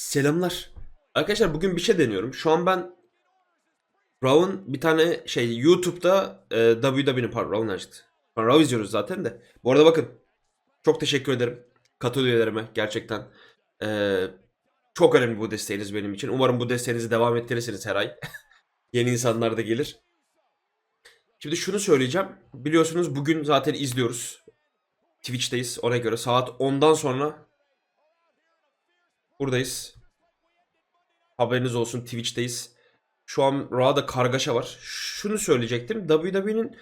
Selamlar. Arkadaşlar bugün bir şey deniyorum. Şu an ben Raw'ın bir tane şey YouTube'da e, WWE'nin pardon Raw'ın açtı. Raw izliyoruz zaten de. Bu arada bakın. Çok teşekkür ederim. Katıl gerçekten. E, çok önemli bu desteğiniz benim için. Umarım bu desteğinizi devam ettirirsiniz her ay. Yeni insanlar da gelir. Şimdi şunu söyleyeceğim. Biliyorsunuz bugün zaten izliyoruz. Twitch'teyiz. Ona göre saat 10'dan sonra buradayız. Haberiniz olsun Twitch'teyiz. Şu an Raw'da kargaşa var. Şunu söyleyecektim. WWE'nin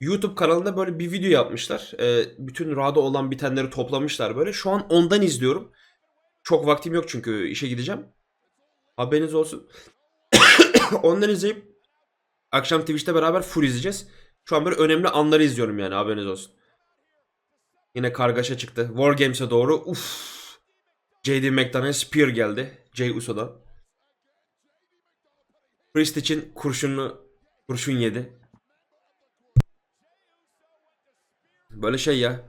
YouTube kanalında böyle bir video yapmışlar. Ee, bütün Raw'da olan bitenleri toplamışlar böyle. Şu an ondan izliyorum. Çok vaktim yok çünkü işe gideceğim. Haberiniz olsun. ondan izleyip akşam Twitch'te beraber full izleyeceğiz. Şu an böyle önemli anları izliyorum yani haberiniz olsun. Yine kargaşa çıktı. War Games'e doğru. Uff. JD McDonough Spear geldi. Jey Uso'dan. Priest için kurşunlu kurşun yedi. Böyle şey ya.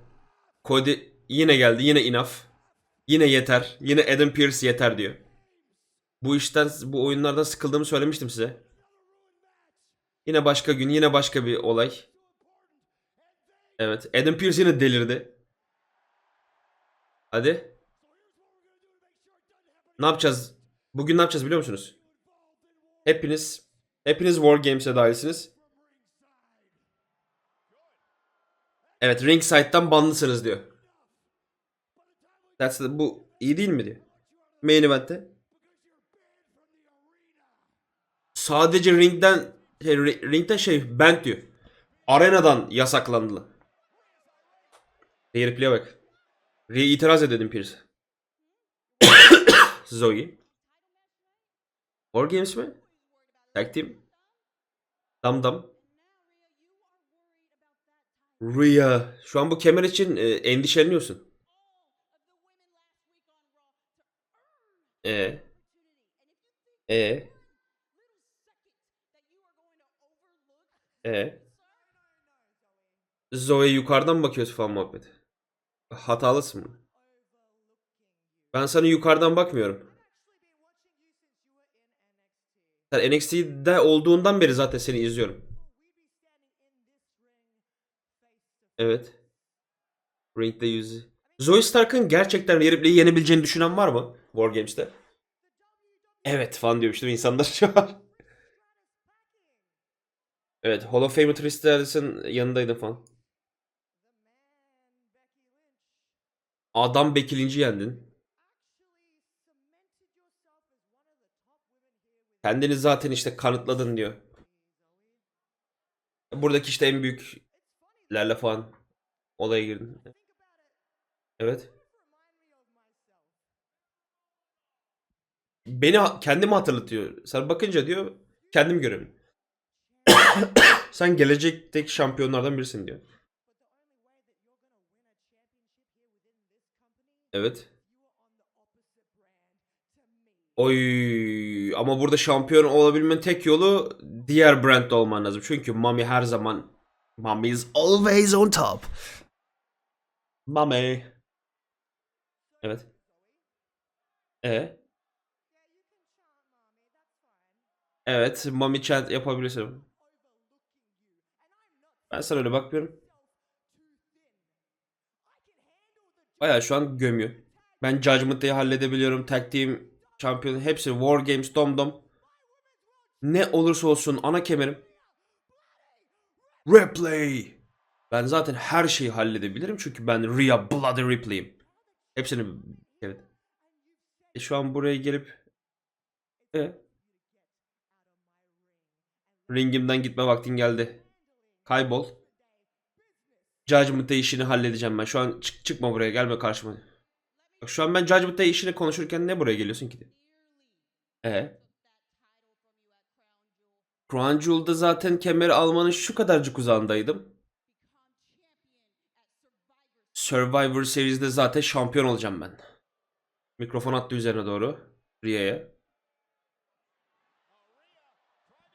Cody yine geldi. Yine enough. Yine yeter. Yine Adam Pearce yeter diyor. Bu işten bu oyunlardan sıkıldığımı söylemiştim size. Yine başka gün, yine başka bir olay. Evet, Adam Pearce yine delirdi. Hadi. Ne yapacağız? Bugün ne yapacağız biliyor musunuz? Hepiniz hepiniz War Games'e dahilsiniz. Evet, Ringside'dan banlısınız diyor. That's the- bu iyi değil mi diyor. Main event'te. Sadece ringden şey, ri- ringden şey band diyor. Arenadan yasaklandı. Diğer play'e bak. R'ye itiraz edelim Pierce. Zoe. War Games mi? Tag Team. Dam Dam. Rhea. Şu an bu kemer için e, endişeleniyorsun. E. E. E. Zoe yukarıdan bakıyorsun falan muhabbet. Hatalısın mı? Ben sana yukarıdan bakmıyorum. Sen NXT'de olduğundan beri zaten seni izliyorum. Evet. Ring'de yüzü. Zoe Stark'ın gerçekten Ripley'i yenebileceğini düşünen var mı? War Games'te. Evet falan diyormuş değil mi insanlar şu an? Evet. Hall of Famer Trish Stratus'ın yanındaydın falan. Adam Becky Lynch'i yendin. Kendini zaten işte kanıtladın diyor. Buradaki işte en büyüklerle falan olaya girdin. Evet. Beni kendimi hatırlatıyor. Sen bakınca diyor kendim görüyorum. Sen gelecekteki şampiyonlardan birisin diyor. Evet. Oy ama burada şampiyon olabilmenin tek yolu diğer brandde olman lazım. Çünkü Mami her zaman Mami is always on top. Mami. Evet. E. Evet, Mami chant yapabilirsin. Ben sana öyle bakmıyorum. Bayağı şu an gömüyor. Ben Judgment Day'i halledebiliyorum. Tag Team Şampiyon hepsi War Games Domdom. Ne olursa olsun ana kemerim. Replay. Ben zaten her şeyi halledebilirim çünkü ben Rhea Bloody Ripley'im. Hepsini evet. E şu an buraya gelip e, ringimden gitme vaktin geldi. Kaybol. Judgment işini halledeceğim ben. Şu an çık çıkma buraya gelme karşıma. Bak şu an ben Judgment Day işini konuşurken ne buraya geliyorsun ki? E. Crown Jewel'da zaten kemeri almanın şu kadarcık uzağındaydım. Survivor Series'de zaten şampiyon olacağım ben. Mikrofon attı üzerine doğru. Rhea'ya.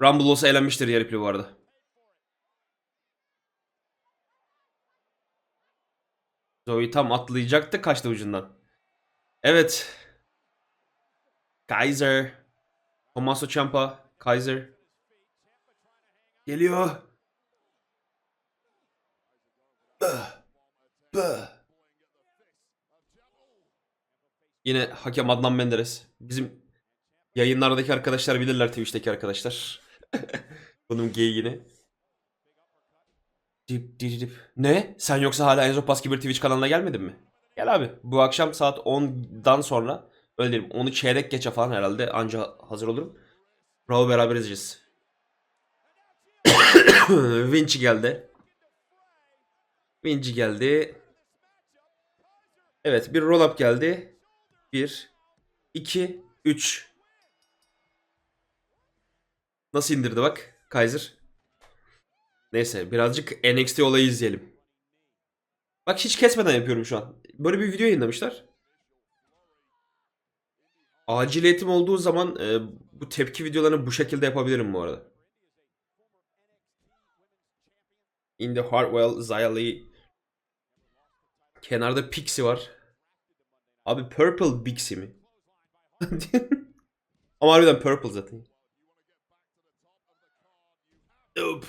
Rumble olsa eğlenmiştir Rhea Ripley bu arada. Zoe tam atlayacaktı kaçtı ucundan. Evet. Kaiser. Tommaso Ciampa. Kaiser. Geliyor. Yine hakem Adnan Menderes. Bizim yayınlardaki arkadaşlar bilirler Twitch'teki arkadaşlar. Bunun geyiğini. Dip dip dip. Ne? Sen yoksa hala Enzo Paski bir Twitch kanalına gelmedin mi? Gel abi. Bu akşam saat 10'dan sonra öyle diyeyim. Onu çeyrek geçe falan herhalde anca hazır olurum. Bravo beraber izleyeceğiz. Vinci geldi. Vinci geldi. Evet bir roll up geldi. 1 2 3 Nasıl indirdi bak Kaiser. Neyse birazcık NXT olayı izleyelim. Bak hiç kesmeden yapıyorum şu an. Böyle bir video yayınlamışlar. Aciliyetim olduğu zaman e, bu tepki videolarını bu şekilde yapabilirim bu arada. Indy Hartwell, Xia Li. Kenarda Pixie var. Abi Purple Pixie mi? Ama harbiden Purple zaten. Nope.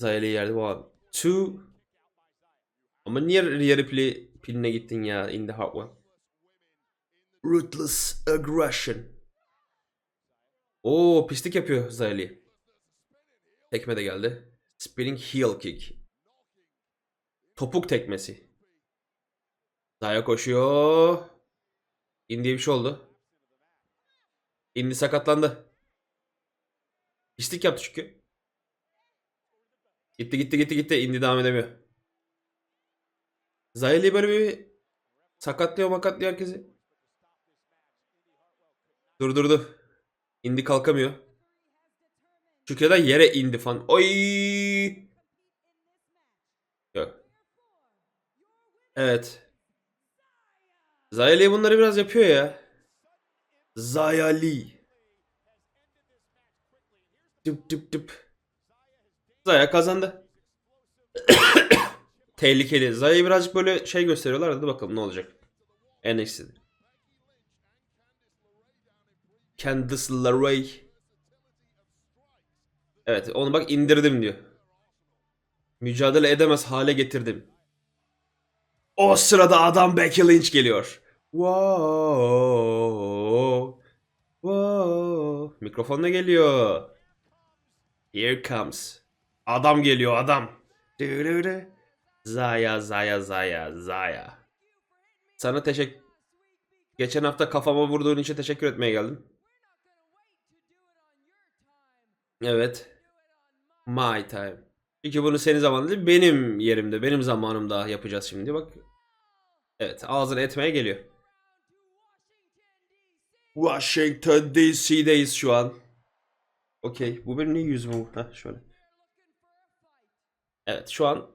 Xia Li yerde bu abi. Two. Ama niye Rhea Ripley piline gittin ya Indy Hartwell? Ruthless Aggression. Oo pislik yapıyor Xia Tekme de geldi. Spinning heel kick. Topuk tekmesi. Zaya koşuyor. Indy'ye bir şey oldu. Indy sakatlandı. Pislik yaptı çünkü. Gitti gitti gitti gitti. Indy devam edemiyor. Zayeli böyle bir sakatlıyor makatlıyor herkesi. Durdurdu. Indi kalkamıyor. Çünkü da yere indi falan. Oy! Yok. Evet. Zayali bunları biraz yapıyor ya. Zayali. Dıp dıp dıp. Zaya kazandı. Tehlikeli. Zaya'yı birazcık böyle şey gösteriyorlar. Hadi bakalım ne olacak. NXT'de. Candice LeRae. Evet onu bak indirdim diyor. Mücadele edemez hale getirdim. O sırada adam Becky Lynch geliyor. Wow. Wow. Mikrofonla geliyor. Here comes. Adam geliyor adam. Dırırı. Zaya Zaya Zaya Zaya. Sana teşekkür... Geçen hafta kafama vurduğun için teşekkür etmeye geldim. Evet. My time. Çünkü bunu senin zamanında değil, benim yerimde, benim zamanımda yapacağız şimdi. Bak. Evet, ağzını etmeye geliyor. Washington DC'deyiz şu an. Okey. Bu benim ne yüzüm bu? Heh, şöyle. Evet, şu an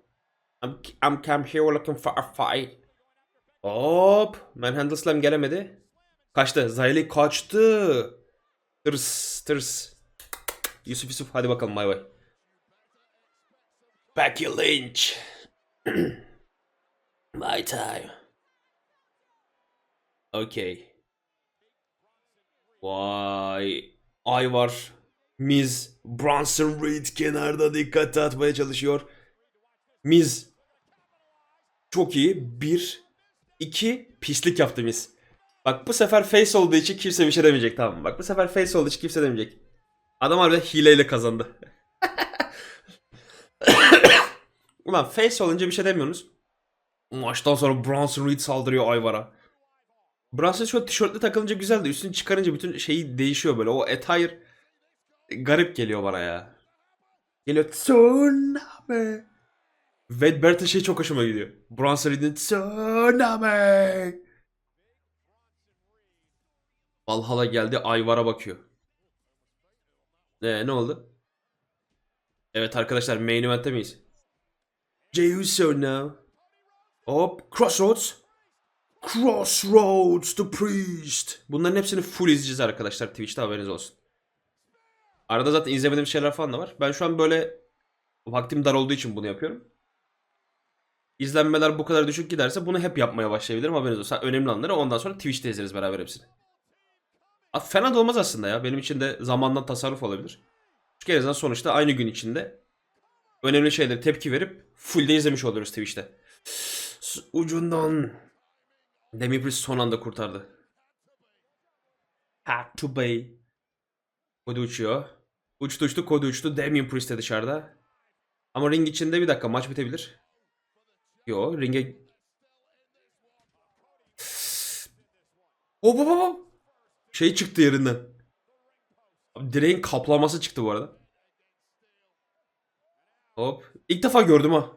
I'm, I'm come here looking for a fight. Hop. Manhandle Slam gelemedi. Kaçtı. Zayli kaçtı. Tırs tırs. Yusuf Yusuf hadi bakalım bay bay. Becky Lynch. My time. Okay. Vay. Ay var. Miz. Bronson Reed kenarda dikkat atmaya çalışıyor. Miz. Çok iyi. Bir. iki Pislik yaptı Miz. Bak bu sefer face olduğu için kimse bir şey demeyecek tamam mı? Bak bu sefer face olduğu için kimse demeyecek. Adam harbiden hileyle kazandı. Ulan face olunca bir şey demiyorsunuz. Maçtan sonra Bronson Reed saldırıyor Ayvar'a. Bronson şöyle tişörtlü takılınca güzel de üstünü çıkarınca bütün şeyi değişiyor böyle. O attire garip geliyor bana ya. Geliyor tsunami. Wade Barrett'ın şey çok hoşuma gidiyor. Bronson Reed'in tsunami. Valhalla geldi Ayvar'a bakıyor. Ne, ne oldu? Evet arkadaşlar main event'te miyiz? Jey Uso now. Hop Crossroads. Crossroads the Priest. Bunların hepsini full izleyeceğiz arkadaşlar Twitch'te haberiniz olsun. Arada zaten izlemediğim şeyler falan da var. Ben şu an böyle vaktim dar olduğu için bunu yapıyorum. İzlenmeler bu kadar düşük giderse bunu hep yapmaya başlayabilirim haberiniz olsun. Önemli anları ondan sonra Twitch'te izleriz beraber hepsini. Fena da olmaz aslında ya. Benim için de zamandan tasarruf olabilir. Çünkü en azından sonuçta aynı gün içinde önemli şeylere tepki verip full de izlemiş oluyoruz Twitch'te. Ucundan Demi Priest son anda kurtardı. Had to be. Kodi uçuyor. Uçtu uçtu kodi uçtu. Damien Priest de dışarıda. Ama ring içinde bir dakika maç bitebilir. Yo ringe... Hop hop hop. Şey çıktı yerinden. Direğin kaplaması çıktı bu arada. Hop. İlk defa gördüm ha.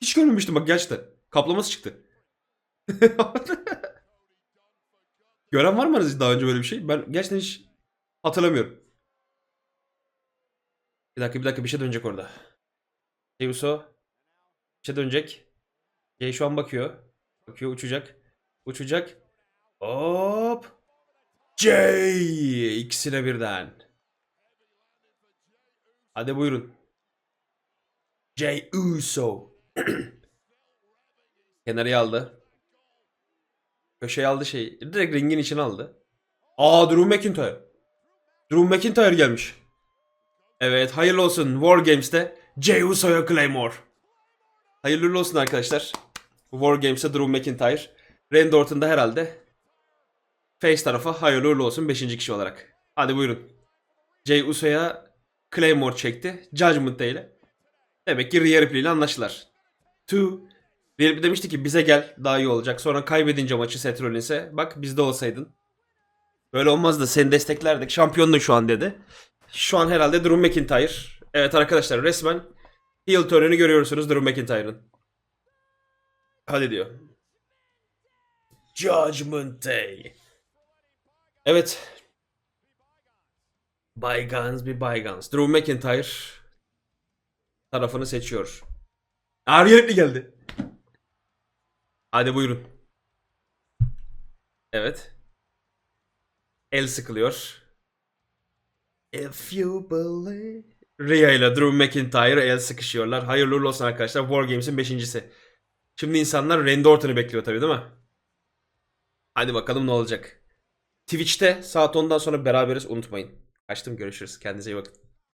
Hiç görmemiştim bak gerçekten. Kaplaması çıktı. Gören var mı daha önce böyle bir şey? Ben gerçekten hiç hatırlamıyorum. Bir dakika bir dakika bir şey dönecek orada. Jey Uso. Bir şey dönecek. Jey şu an bakıyor. Bakıyor uçacak. Uçacak. Hop. Jey. İkisine birden. Hadi buyurun. Jey Uso. Kenarıya aldı. Köşeye aldı şey. Direkt ringin içine aldı. Aa Drew McIntyre. Drew McIntyre gelmiş. Evet hayırlı olsun War Games'te Jey Uso'ya Claymore. Hayırlı olsun arkadaşlar. War Games'te Drew McIntyre. Randy Orton herhalde Face tarafa hayırlı uğurlu olsun 5. kişi olarak. Hadi buyurun. Jey Uso'ya Claymore çekti. Judgment Day ile. Demek ki Rhea Ripley ile anlaştılar. Two. Rhea Ripley demişti ki bize gel daha iyi olacak. Sonra kaybedince maçı Seth Rollins'e bak bizde olsaydın. Böyle olmazdı seni desteklerdik. Şampiyondun şu an dedi. Şu an herhalde Drew McIntyre. Evet arkadaşlar resmen heel turn'ünü görüyorsunuz Drew McIntyre'ın. Hadi diyor. Judgment Day. Evet. Bygones bir bygones. Drew McIntyre tarafını seçiyor. Arya geldi. Hadi buyurun. Evet. El sıkılıyor. If you believe... Rhea ile Drew McIntyre el sıkışıyorlar. Hayırlı olsun arkadaşlar. War Games'in beşincisi. Şimdi insanlar Randy Orton'u bekliyor tabii değil mi? Hadi bakalım ne olacak. Twitch'te saat 10'dan sonra beraberiz unutmayın. Kaçtım görüşürüz. Kendinize iyi bakın.